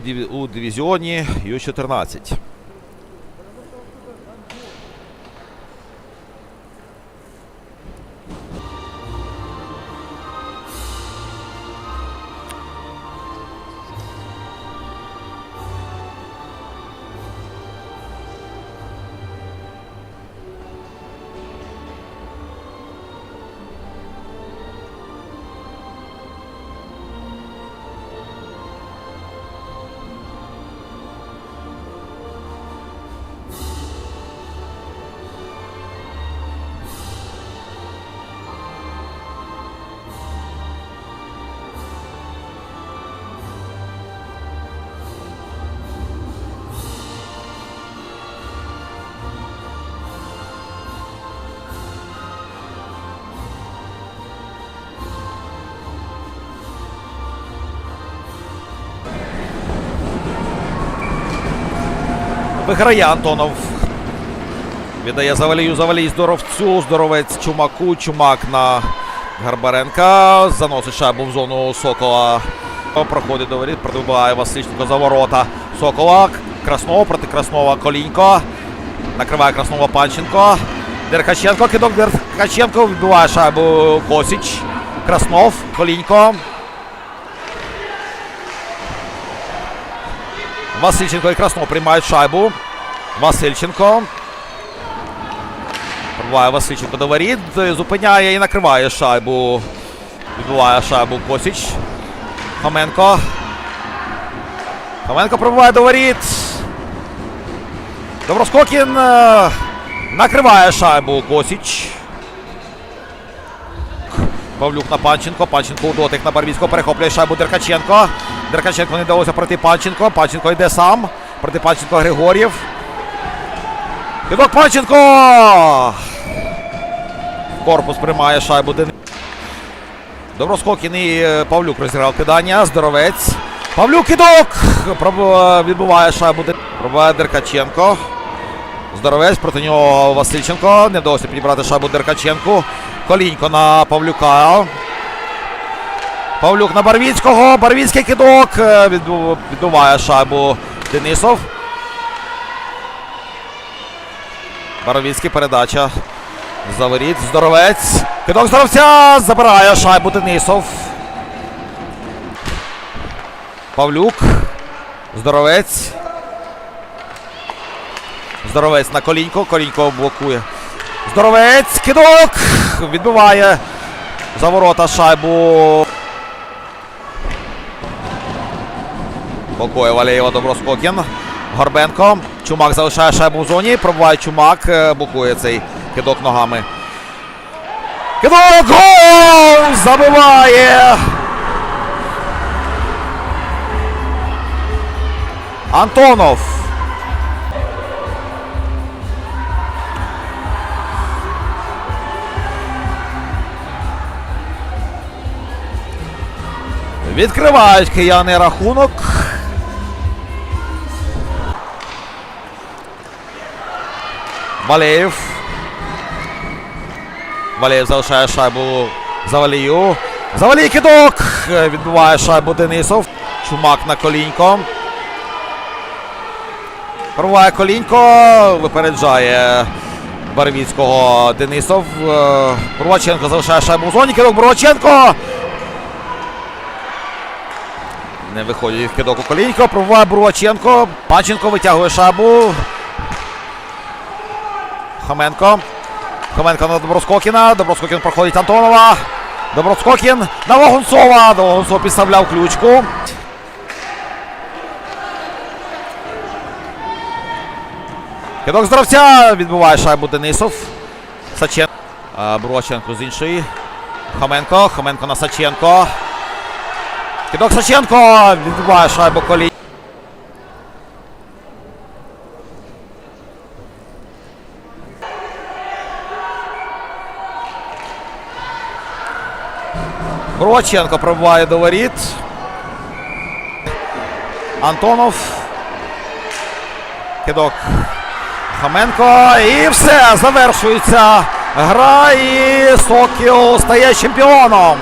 диві- у дивізіоні Ю-14. Виграє Антонов. Віддає Завалію, Завалій здоровцю, здоровець Чумаку, Чумак на Гарбаренка. Заносить шайбу в зону Сокола. Проходить до воріт, пробиває Васильченко за ворота. Сокола, Краснова проти Краснова Колінько. Накриває Краснова Панченко. Деркаченко, кидок Деркаченко відбиває шайбу Косіч. Краснов, Колінько. Васильченко і Краснов приймають шайбу. Васильченко. Пробиває Васильченко до воріт. Зупиняє і накриває шайбу. Відбиває шайбу Косіч. Хоменко. Хоменко пробиває до воріт. Доброскокін е, накриває шайбу Косіч. Павлюк на Панченко. Панченко у дотик на Барвіцького перехоплює шайбу Деркаченко. Деркаченко не вдалося проти Панченко. Панченко йде сам. Проти Панченко Григор'єв. Кидок Панченко! Корпус приймає шайбу. Доброскокін і е, Павлюк розіграв кидання. Здоровець. Павлюк кидок! Відбуває шайбу. Пробиває Деркаченко. Здоровець проти нього Васильченко. Не вдалося підібрати шайбу Деркаченку. Колінько на Павлюка. Павлюк на Барвіцького. Барвіцький кидок. Е, відбу- Відбиває шайбу Денисов. Барвіцький передача. Заворіт. Здоровець. Кидок здоровця. Забирає шайбу Денисов. Павлюк. Здоровець. Здоровець на колінько. Колінько блокує. Здоровець. Кидок. Відбиває за ворота шайбу. Блокує Валєєва Доброскокін. Горбенко. Чумак залишає шайбу в зоні. Пробуває Чумак. е, Блокує цей кидок ногами. Кидок! Гол! Забиває! Антонов. Відкривають кияни рахунок. Валеєв. Валеєв залишає шайбу Завалію. Завалій кидок. Відбиває шайбу Денисов. Чумак на колінько. Пробиває колінько. Випереджає Барвіцького Денисов. Е, залишає шайбу в зоні. Кидок Бурлаченко. Не виходить в кидок у колінько. Пробиває Бурлаченко. Панченко витягує шайбу. Хоменко. Хоменко на Доброскокіна. Доброскокін проходить Антонова. Доброскокін на Вагунцова. Вагунцов підставляв ключку. Кидок здоровця. Відбиває шайбу Денисов. Сачен. А, Бурлаченко з іншої. Хоменко. Хоменко на Саченко. Кидок Саченко. Відбиває шайбу колій. Броченко пробиває до воріт. Антонов. Кидок Хоменко. І все. Завершується гра. І Сокіл стає чемпіоном.